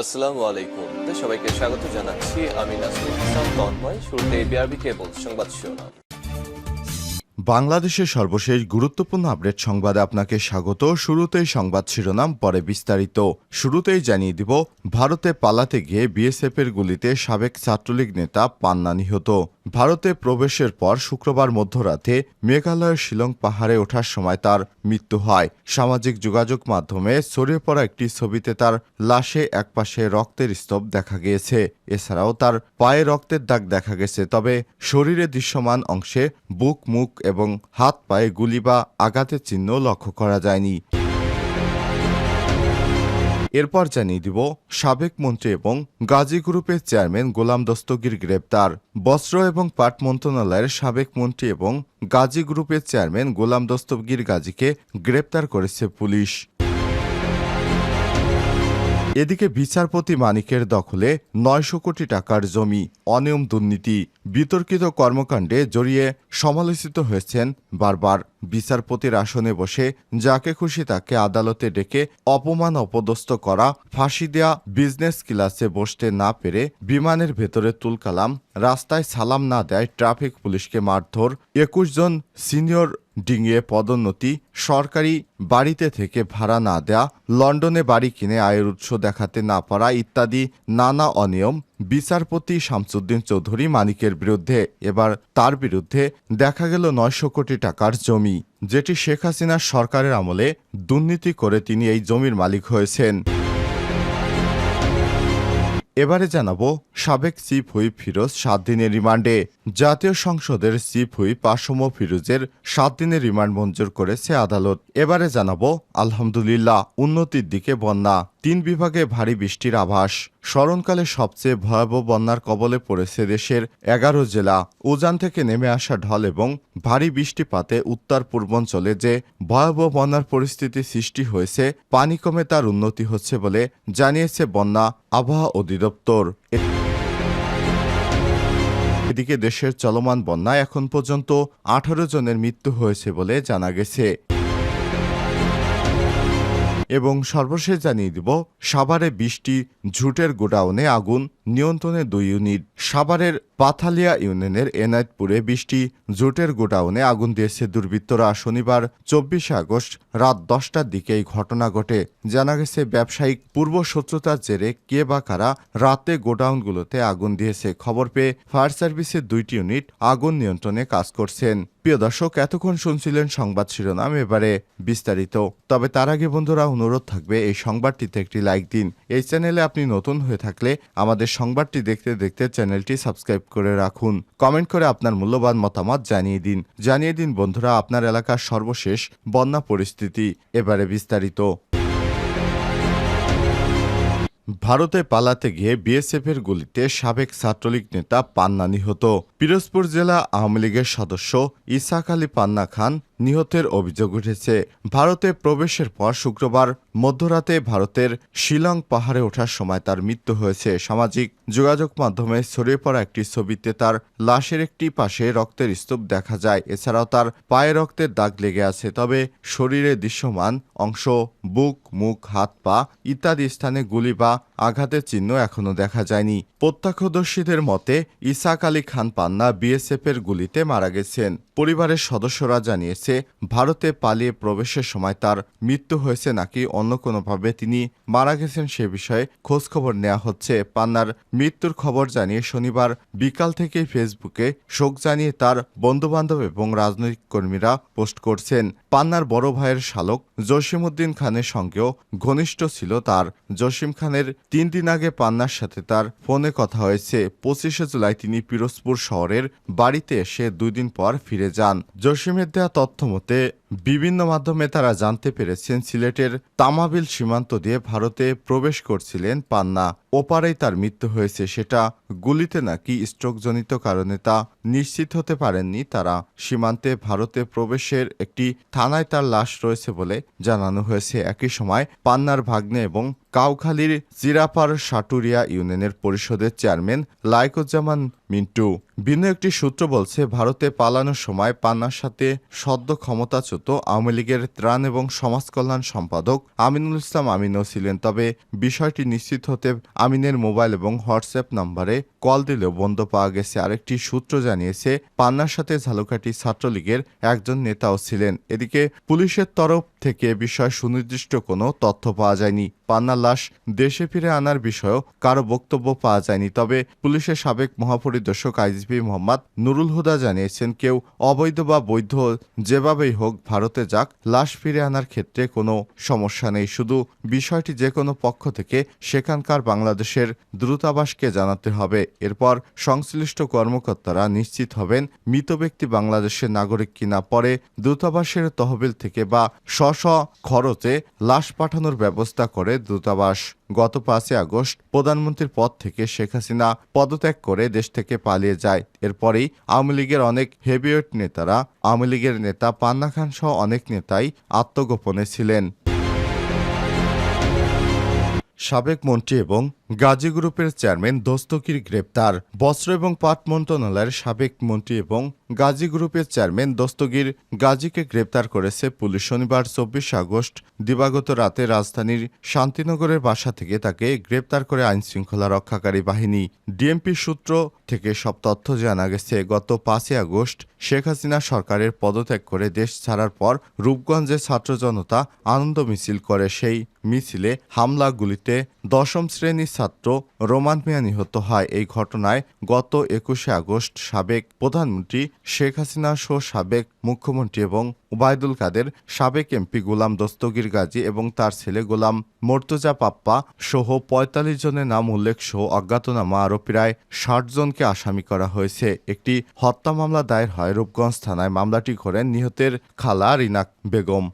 আসসালামু আলাইকুম। সবাইকে স্বাগত জানাচ্ছি। আমি তন্ময়। শুরুতে বিআরবি কেবল সংবাদ শিরোনাম। বাংলাদেশের সর্বশেষ গুরুত্বপূর্ণ আপডেট সংবাদে আপনাকে স্বাগত। শুরুতেই সংবাদ শিরোনাম, পরে বিস্তারিত। শুরুতেই জানিয়ে দিব, ভারতে পালাতে গিয়ে বিএসএফ এর গুলিতে সাবেক ছাত্রলীগ নেতা পান্না নিহত। ভারতে প্রবেশের পর শুক্রবার মধ্যরাতে মেঘালয়ের শিলং পাহাড়ে ওঠার সময় তার মৃত্যু হয়। সামাজিক যোগাযোগ মাধ্যমে ছড়িয়ে পড়া একটি ছবিতে তার লাশে একপাশে রক্তের স্তূপ দেখা গিয়েছে। এছাড়াও তার পায়ে রক্তের দাগ দেখা গেছে, তবে শরীরে দৃশ্যমান অংশে বুক, মুখ এবং হাত পায়ে গুলি বা আঘাতের চিহ্ন লক্ষ্য করা যায়নি। এরপর জানিয়ে দিব সাবেক মন্ত্রী এবং গাজী গ্রুপের চেয়ারম্যান গোলাম দস্তগীর গ্রেপ্তার। বস্ত্র এবং পাট মন্ত্রণালয়ের সাবেক মন্ত্রী এবং গাজী গ্রুপের চেয়ারম্যান গোলাম দস্তগীর গাজীকে গ্রেপ্তার করেছে পুলিশ। এদিকে বিচারপতি মানিকের দখলে নয়শো কোটি টাকার জমি, অনিয়ম দুর্নীতি, বিতর্কিত কর্মকাণ্ডে জড়িয়ে সমালোচিত হয়েছেন বারবার। বিচারপতির আসনে বসে যাকে খুশি তাকে আদালতে ডেকে অপমান অপদস্থ করা, ফাঁসি দেয়া, বিজনেস ক্লাসে বসতে না পেরে বিমানের ভেতরে তুলকালাম, রাস্তায় সালাম না দেয় ট্রাফিক পুলিশকে মারধর, একুশ জন সিনিয়র ডিঙিয়ে পদোন্নতি সরকারি বাড়িতে থেকে ভাড়া না দেয়া, লন্ডনে বাড়ি কিনে আয়ের উৎস দেখাতে না পারা ইত্যাদি নানা অনিয়ম বিচারপতি শামসুদ্দিন চৌধুরী মানিকের বিরুদ্ধে। এবার তার বিরুদ্ধে দেখা গেল নয়শো কোটি টাকার জমি, যেটি শেখ হাসিনার সরকারের আমলে দুর্নীতি করে তিনি এই জমির মালিক হয়েছেন। এবারে জানাব সাবেক চিফ হুইপ ফিরোজ সাত দিনের রিমান্ডে। জাতীয় সংসদের চিফ হুইপ আসম ফিরোজের সাত দিনের রিমান্ড মঞ্জুর করেছে আদালত। এবারে জানাব, আলহামদুলিল্লাহ, উন্নতির দিকে বন্যা। তিন বিভাগে ভারী বৃষ্টির আভাস। স্মরণকালে সবচেয়ে ভয়াবহ বন্যার কবলে পড়েছে দেশের এগারো জেলা। উজান থেকে নেমে আসা ঢল এবং ভারী বৃষ্টিপাতে উত্তর পূর্বাঞ্চলে যে ভয়াবহ বন্যার পরিস্থিতি সৃষ্টি হয়েছে, পানি কমে তার উন্নতি হচ্ছে বলে জানিয়েছে বন্যা আবহাওয়া অধিদপ্তর। এদিকে দেশের চলমান বন্যায় এখন পর্যন্ত আঠারো জনের মৃত্যু হয়েছে বলে জানা গেছে। এবং সর্বশেষ জানিয়ে দিব, সাভারে বৃষ্টি, ঝুটের গোডাউনে আগুন, নিয়ন্ত্রণে দুই ইউনিট, সাভারের পাথালিয়া ইউনিয়নের এনায়েতপুরে বৃষ্টি, জুটের গোডাউনে আগুন দিয়েছে দুর্বৃত্তরা। শনিবার চব্বিশে আগস্ট রাত দশটার দিকে এই ঘটনা ঘটে। জানা গেছে, ব্যবসায়িক পূর্ব শত্রুতার জেরে কে বা কারা রাতে গোডাউনগুলোতে আগুন দিয়েছে। খবর পেয়ে ফায়ার সার্ভিসের দুইটি ইউনিট আগুন নিয়ন্ত্রণে কাজ করছেন। প্রিয় দর্শক, এতক্ষণ শুনছিলেন সংবাদ শিরোনাম। এবারে বিস্তারিত। তবে তার আগে বন্ধুরা, অনুরোধ থাকবে এই সংবাদটিতে একটি লাইক দিন। এই চ্যানেলে আপনি নতুন হয়ে থাকলে আমাদের সংবাদটি দেখতে দেখতে চ্যানেলটি সাবস্ক্রাইব করে রাখুন। কমেন্ট করে আপনার মূল্যবান মতামত জানিয়ে দিন। জানিয়ে দিন, বন্ধুরা, আপনার এলাকার সর্বশেষ বন্যা পরিস্থিতি। এবারে বিস্তারিত। ভারতে পালাতে গিয়ে বিএসএফের গুলিতে সাবেক ছাত্রলীগ নেতা পান্না নিহত। পিরোজপুর জেলা আওয়ামী লীগের সদস্য ইসাক আলী পান্না খান নিহতের অভিযোগ উঠেছে। ভারতে প্রবেশের পর শুক্রবার মধ্যরাতে ভারতের শিলং পাহাড়ে ওঠার সময় তার মৃত্যু হয়েছে। সামাজিক যোগাযোগ মাধ্যমে ছড়িয়ে পড়া একটি ছবিতে তার লাশের একটি পাশে রক্তের স্তূপ দেখা যায়। এছাড়াও তার পায়ে রক্তের দাগ লেগে আছে, তবে শরীরে দৃশ্যমান অংশ, বুক, মুখ, হাত, পা ইত্যাদি স্থানে গুলি বা আঘাতের চিহ্ন এখনও দেখা যায়নি। প্রত্যক্ষদর্শীদের মতে, ইসাক আলী খান পান্না বিএসএফ এর গুলিতে মারা গেছেন। পরিবারের সদস্যরা জানিয়েছে ভারতে পালিয়ে প্রবেশের সময় তার মৃত্যু হয়েছে নাকি অন্য কোনোভাবে। তিনি মারা গেছেন সে বিষয়ে খোঁজখবর নেওয়া হচ্ছে। পান্নার মৃত্যুর খবর জানিয়ে শনিবার বিকাল থেকেই ফেসবুকে শোক জানিয়ে তার বন্ধুবান্ধব এবং রাজনৈতিক কর্মীরা পোস্ট করছেন। পান্নার বড় ভাইয়ের শালক জসিমউদ্দিন খানের সঙ্গেও ঘনিষ্ঠ ছিল তার। জসিম খানের তিন দিন আগে পান্নার সাথে তার ফোনে কথা হয়েছে। পঁচিশে জুলাই তিনি পিরোজপুর শহরের বাড়িতে এসে দুই দিন পর ফিরে যান। জসিমের দেয়া তথ্য মতে বিভিন্ন মাধ্যমে তারা জানতে পেরেছেন সিলেটের তামাবিল সীমান্ত দিয়ে ভারতে প্রবেশ করছিলেন পান্না। ওপারেই তার মৃত্যু হয়েছে, সেটা গুলিতে নাকি স্ট্রোকজনিত কারণে তা নিশ্চিত হতে পারেননি তারা। সীমান্তে ভারতে প্রবেশের একটি থানায় তার লাশ রয়েছে বলে জানানো হয়েছে। একই সময় পান্নার ভাগ্নে এবং কাউখালীর জিরাপার সাটুরিয়া ইউনিয়নের পরিষদের চেয়ারম্যান লাইকুজ্জামান মিন্টু। ভিন্ন একটি সূত্র বলছে, ভারতে পালানোর সময় পান্নার সাথে সদ্য ক্ষমতাচ্যুত কার্যত আওয়ামী লীগের ত্রাণ এবং সমাজ কল্যাণ সম্পাদক আমিনুল ইসলাম আমিনও ছিলেন। তবে বিষয়টি নিশ্চিত হতে আমিনের মোবাইল এবং হোয়াটসঅ্যাপ নম্বরে কল দিলেও বন্ধ পাওয়া গেছে। আরেকটি সূত্র জানিয়েছে, পান্নার সাথে ঝালকাঠি ছাত্রলীগের একজন নেতাও ছিলেন। এদিকে পুলিশের তরফ থেকে বিষয়ে সুনির্দিষ্ট কোনো তথ্য পাওয়া যায়নি। পান্নার লাশ দেশে ফিরে আনার বিষয়েও কারও বক্তব্য পাওয়া যায়নি। তবে পুলিশের সাবেক মহাপরিদর্শক আইজিপি মোহাম্মদ নুরুল হুদা জানিয়েছেন, কেউ অবৈধ বা বৈধ যেভাবেই হোক ভারতে যাক, লাশ ফিরে আনার ক্ষেত্রে কোনো সমস্যা নেই। শুধু বিষয়টি যে কোনো পক্ষ থেকে সেখানকার বাংলাদেশের দূতাবাসকে জানাতে হবে। এরপর সংশ্লিষ্ট কর্মকর্তারা নিশ্চিত হবেন মৃত ব্যক্তি বাংলাদেশের নাগরিক কিনা পরে দূতাবাসের তহবিল থেকে বা স্ব খরচে লাশ পাঠানোর ব্যবস্থা করে দূতাবাস গত পাঁচই আগস্ট প্রধানমন্ত্রীর পদ থেকে শেখ হাসিনা পদত্যাগ করে দেশ থেকে পালিয়ে যায়। এরপরেই আওয়ামী লীগের অনেক হেভিওয়েট নেতারা, আওয়ামী লীগের নেতা পান্না খান সহ অনেক নেতাই আত্মগোপনে ছিলেন। সাবেক মন্ত্রী এবং গাজী গ্রুপের চেয়ারম্যান দস্তকির গ্রেপ্তার। বস্ত্র এবং পাট মন্ত্রণালয়ের সাবেক মন্ত্রী এবং গাজী গ্রুপের চেয়ারম্যান দস্তগির গাজীকে গ্রেপ্তার করেছে পুলিশ শনিবার চব্বিশ আগস্ট দিবাগত রাতে রাজধানীর শান্তিনগরের বাসা থেকে তাকে গ্রেপ্তার করে আইনশৃঙ্খলা রক্ষাকারী বাহিনী। ডিএমপি সূত্র থেকে সব তথ্য জানা গেছে, গত পাঁচই আগস্ট শেখ হাসিনা সরকারের পদত্যাগ করে দেশ ছাড়ার পর রূপগঞ্জে ছাত্র জনতা আনন্দ মিছিল করে। সেই মিছিলে হামলা গুলিতে দশম শ্রেণির ছাত্র রোমান মিয়া নিহত হয়। এই ঘটনায় গত একুশে আগস্ট সাবেক প্রধানমন্ত্রী শেখ হাসিনা সহ সাবেক মুখ্যমন্ত্রী এবং ওবায়দুল কাদের, সাবেক এমপি গোলাম দস্তগির গাজী এবং তার ছেলে গোলাম মর্তুজা পাপ্পা সহ পঁয়তাল্লিশ জনের নাম উল্লেখ সহ অজ্ঞাতনামা আরও প্রায় ষাট জনকে আসামি করা হয়েছে। একটি হত্যা মামলা দায়ের হয় রূপগঞ্জ থানায়। মামলাটি করেন নিহতের খালা রিনাক বেগম।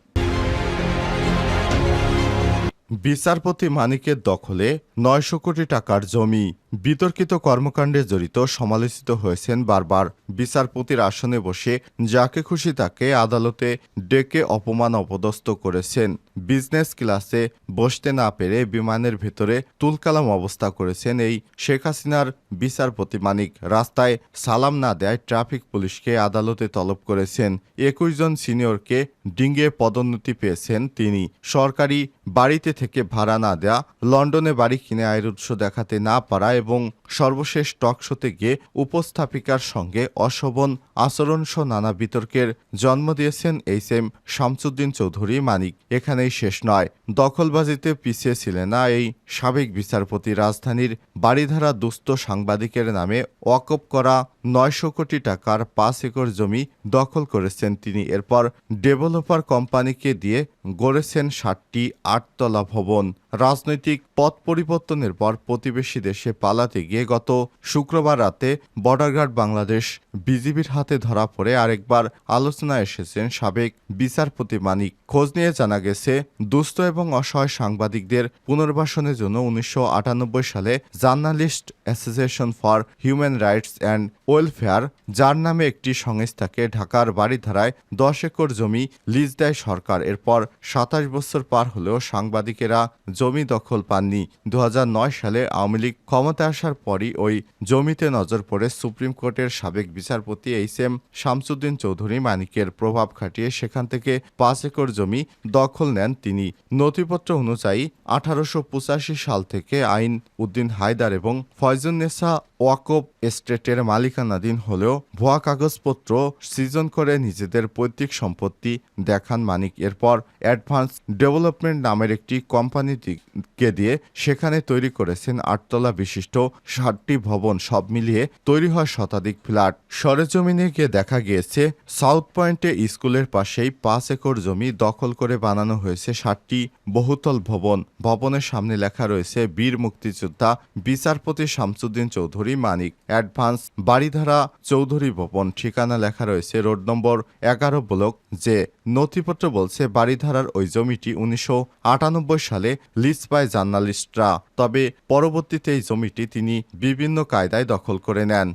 বিচারপতি মানিকের দখলে নয়শো কোটি টাকার জমি। বিতর্কিত কর্মকাণ্ডে জড়িত সমালোচিত হয়েছেন বারবার। বিচারপতির আসনে বসে যাকে খুশি তাকে আদালতে ডেকে অপমান অপদস্থ করেছেন। বিজনেস ক্লাসে বসতে না পেরে বিমানের ভেতরে তুলকালাম অবস্থা করেছেন এই শেখ হাসিনার বিচারপতি মানিক। রাস্তায় সালাম না দেয় ট্রাফিক পুলিশকে আদালতে তলব করেছেন। একুশ জন সিনিয়রকে ডিঙ্গে পদোন্নতি পেয়েছেন তিনি। সরকারি বাড়িতে থেকে ভাড়া না দেয়া, লন্ডনে বাড়ি কিনে আয়ের উৎস দেখাতে না পারা এবং সর্বশেষ টক শোতে গিয়ে উপস্থাপিকার সঙ্গে অশোভন আচরণ সহ নানা বিতর্কের জন্ম দিয়েছেন এইচ এম শামসুদ্দিন চৌধুরী মানিক। এখানেই শেষ নয়। দখলবাজিতে পিছিয়ে ছিলেন না এই সাবেক বিচারপতি রাজধানীর বাড়িধারা দুস্থ সাংবাদিকের নামে ওয়াকফ করা নয়শো কোটি টাকার পাঁচ একর জমি দখল করেছেন তিনি। এরপর ডেভেলপার কোম্পানিকে দিয়ে গড়েছেন ষাটটি আটতলা ভবন। রাজনৈতিক পথ পরিবর্তনের পর প্রতিবেশী দেশে পালাতে গিয়ে গত শুক্রবার রাতে বর্ডার গার্ড বাংলাদেশ বিজিবির হাতে ধরা পড়ে। আরেকবার আলোচনায় এসেছেন সাবেক বিচারপতি মানিক। খোঁজ নিয়ে জানা গেছে, দুস্থ এবং অসহায় সাংবাদিকদের পুনর্বাসনের জন্য উনিশশো আটানব্বই সালে journalist association for human rights and welfare, যার নামে একটি সংস্থাকে ঢাকার বাড়িধারায় দশ একর জমি লিজ দেয় সরকার। এরপর সাতাশ বছর পার হলেও সাংবাদিকেরা জমি দখল পাননি। দু হাজার নয় সালে আওয়ামী লীগ ক্ষমতায় আসার পরই ওই জমিতে নজর পড়ে সুপ্রিম কোর্টের সাবেক বিচারপতি এইচ এম শামসুদ্দিন চৌধুরী মানিকের প্রভাব খাটিয়ে সেখান থেকে পাঁচ একর জমি দখল নেন তিনি। নথিপত্র অনুযায়ী আঠারোশো পঁচাশি সাল থেকে আইন উদ্দিন হায়দার এবং از اون نساء ওয়াকব এস্টেটের মালিকানাধীন হলেও ভুয়া কাগজপত্র সৃজন করে নিজেদের পৈতৃক সম্পত্তি দেখান মানিক। এরপর অ্যাডভান্স ডেভেলপমেন্ট নামের একটি কোম্পানিকে দিয়ে সেখানে তৈরি করেছেন আটতলা বিশিষ্ট ষাটটি ভবন, সব মিলিয়ে তৈরি হয় শতাধিক ফ্ল্যাট। সরেজমিনে গিয়ে দেখা গিয়েছে, সাউথ পয়েন্টে স্কুলের পাশেই পাঁচ একর জমি দখল করে বানানো হয়েছে ষাটটি বহুতল ভবন। ভবনের সামনে লেখা রয়েছে, বীর মুক্তিযোদ্ধা বিচারপতি শামসুদ্দিন চৌধুরী মানিক। অ্যাডভান্স বাড়িধারা চৌধুরী ভবন। ঠিকানা লেখা রয়েছে রোড নম্বর এগারো ব্লক যে নথিপত্র বলছে বাড়িধারার ওই জমিটি উনিশশো আটানব্বই সালে লিজ পায় জার্নালিস্টরা। তবে পরবর্তীতে এই জমিটি তিনি বিভিন্ন কায়দায় দখল করে নেন।